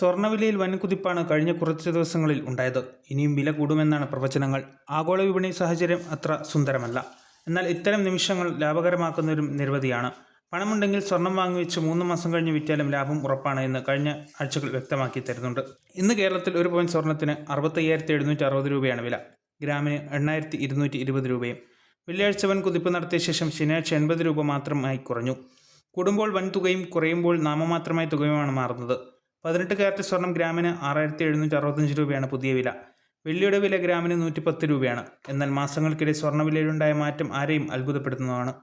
സ്വർണവിലയിൽ വൻകുതിപ്പാണ് കഴിഞ്ഞ കുറച്ച് ദിവസങ്ങളിൽ ഉണ്ടായത്. ഇനിയും വില കൂടുമെന്നാണ് പ്രവചനങ്ങൾ. ആഗോള വിപണി സാഹചര്യം അത്ര സുന്ദരമല്ല. എന്നാൽ ഇത്തരം നിമിഷങ്ങൾ ലാഭകരമാക്കുന്നവരും നിരവധിയാണ് പണമുണ്ടെങ്കിൽ സ്വർണം വാങ്ങിവെച്ച് മൂന്ന് മാസം കഴിഞ്ഞ് വിറ്റാലും ലാഭം ഉറപ്പാണ് എന്ന് കഴിഞ്ഞ ആഴ്ചകൾ വ്യക്തമാക്കി തരുന്നുണ്ട്. ഇന്ന് കേരളത്തിൽ ഒരു പവൻ സ്വർണത്തിന് അറുപത്തയ്യായിരത്തി എഴുന്നൂറ്റി അറുപത് രൂപയാണ് വില. ഗ്രാമിന് എണ്ണായിരത്തി ഇരുന്നൂറ്റി ഇരുപത് രൂപയും. വെള്ളിയാഴ്ച വൻ കുതിപ്പ് നടത്തിയ ശേഷം ശനിയാഴ്ച എൺപത് രൂപ മാത്രമായി കുറഞ്ഞു. കൂടുമ്പോൾ വൻതുകയും കുറയുമ്പോൾ നാമമാത്രമായ തുകയുമാണ് മാറുന്നത്. പതിനെട്ട് കാരറ്റ് സ്വർണം ഗ്രാമിന് ആറായിരത്തി എഴുന്നൂറ്റി അറുപത്തഞ്ച് രൂപയാണ് പുതിയ വില. വെള്ളിയുടെ വില ഗ്രാമിന് നൂറ്റി പത്ത് രൂപയാണ്. എന്നാൽ മാസങ്ങൾക്കിടെ സ്വർണവിലയിലുണ്ടായ മാറ്റം ആരെയും അത്ഭുതപ്പെടുത്തുന്നതാണ്.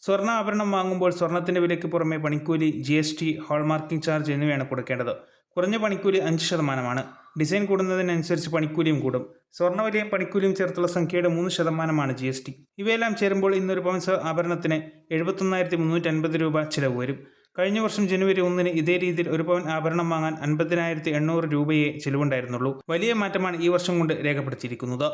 സ്വർണ ആഭരണം വാങ്ങുമ്പോൾ സ്വർണത്തിന്റെ വിലയ്ക്ക് പുറമെ പണിക്കൂലി G S T hallmarking charge എന്നിവയാണ് കൊടുക്കേണ്ടത്. കുറഞ്ഞ പണിക്കൂലി അഞ്ച് ശതമാനമാണ്. ഡിസൈൻ കൂടുന്നതിനനുസരിച്ച് പണിക്കൂലിയും കൂടും. സ്വർണവിലയും പണിക്കൂലിയും ചേർത്തുള്ള സംഖ്യയുടെ മൂന്ന് ശതമാനമാണ് ജി എസ് ടി. ഇവയെല്ലാം ചേരുമ്പോൾ ഇന്നൊരു പവൻസ് ആഭരണത്തിന് എഴുപത്തൊന്നായിരത്തി മുന്നൂറ്റി അൻപത് രൂപ ചിലവ് വരും. കഴിഞ്ഞ വർഷം ജനുവരി ഒന്നിന് ഇതേ രീതിയിൽ ഒരു പവൻ ആഭരണം വാങ്ങാൻ അൻപതിനായിരത്തി എണ്ണൂറ് രൂപയെ ചിലവുണ്ടായിരുന്നുള്ളൂ. വലിയ മാറ്റമാണ് ഈ വർഷം കൊണ്ട് രേഖപ്പെടുത്തിയിരിക്കുന്നത്.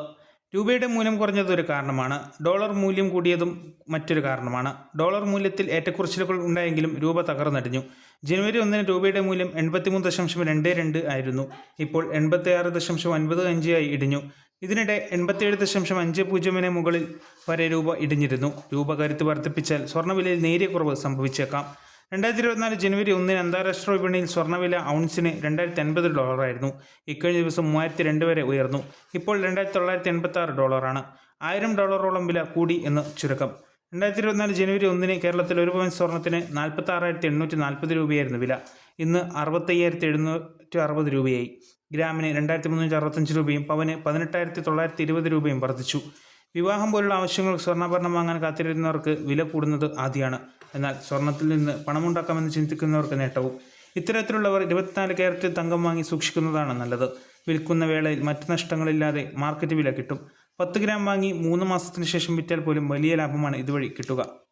രൂപയുടെ മൂല്യം കുറഞ്ഞത് ഒരു കാരണമാണ്. ഡോളർ മൂല്യം കൂടിയതും മറ്റൊരു കാരണമാണ്. ഡോളർ മൂല്യത്തിൽ ഏറ്റക്കുറച്ചിലുകൾ ഉണ്ടായെങ്കിലും രൂപ തകർന്നടിഞ്ഞു. ജനുവരി ഒന്നിന് രൂപയുടെ മൂല്യം എൺപത്തിമൂന്ന് ദശാംശം രണ്ട് രണ്ട് ആയിരുന്നു. ഇപ്പോൾ എൺപത്തി ആറ് ദശാംശം ഒൻപത് അഞ്ച് ആയി ഇടിഞ്ഞു. ഇതിനിടെ എൺപത്തിയേഴ് ദശാംശം അഞ്ച് പൂജ്യമിന് മുകളിൽ വരെ രൂപ ഇടിഞ്ഞിരുന്നു. രൂപ കരുത്ത് വർദ്ധിപ്പിച്ചാൽ സ്വർണവിലയിൽ നേരിയ കുറവ് സംഭവിച്ചേക്കാം. രണ്ടായിരത്തി ഇരുപത്തിനാല് ജനുവരി ഒന്നിന് അന്താരാഷ്ട്ര വിപണിയിൽ സ്വർണവില ഔൺസിന് രണ്ടായിരത്തി അൻപത് ഡോളറായിരുന്നു. ഇക്കഴിഞ്ഞ ദിവസം മൂവായിരത്തി രണ്ട് വരെ ഉയർന്നു. ഇപ്പോൾ രണ്ടായിരത്തി തൊള്ളായിരത്തി എൺപത്തി ആറ് ഡോളറാണ്. ആയിരം ഡോളറോളം വില കൂടി എന്ന് ചുരുക്കം. രണ്ടായിരത്തി ഇരുപത്തിനാല് ജനുവരി ഒന്നിന് കേരളത്തിൽ ഒരു പവൻ സ്വർണത്തിന് നാൽപ്പത്തി ആറായിരത്തി എണ്ണൂറ്റി നാൽപ്പത് രൂപയായിരുന്നു വില. ഇന്ന് അറുപത്തയ്യായിരത്തി എഴുന്നൂറ്റി അറുപത് രൂപയായി. ഗ്രാമിന് രണ്ടായിരത്തി മുന്നൂറ്റി അറുപത്തഞ്ച് രൂപയും പവന് പതിനെട്ടായിരത്തി തൊള്ളായിരത്തി ഇരുപത് രൂപയും വർദ്ധിച്ചു. വിവാഹം പോലുള്ള ആവശ്യങ്ങൾ സ്വർണാഭരണം വാങ്ങാൻ കാത്തിരുന്നവർക്ക് വില കൂടുന്നത് ആദ്യമാണ്. എന്നാൽ സ്വർണത്തിൽ നിന്ന് പണമുണ്ടാക്കാമെന്ന് ചിന്തിക്കുന്നവർക്ക് നേട്ടവും. ഇത്തരത്തിലുള്ളവർ ഇരുപത്തിനാല് ക്യാരറ്റ് തങ്കം വാങ്ങി സൂക്ഷിക്കുന്നതാണ് നല്ലത്. വിൽക്കുന്ന വേളയിൽ മറ്റ് നഷ്ടങ്ങളില്ലാതെ മാർക്കറ്റ് വില കിട്ടും. പത്ത് ഗ്രാം വാങ്ങി മൂന്ന് മാസത്തിന് ശേഷം വിറ്റാൽ പോലും വലിയ ലാഭമാണ് ഇതുവഴി കിട്ടുക.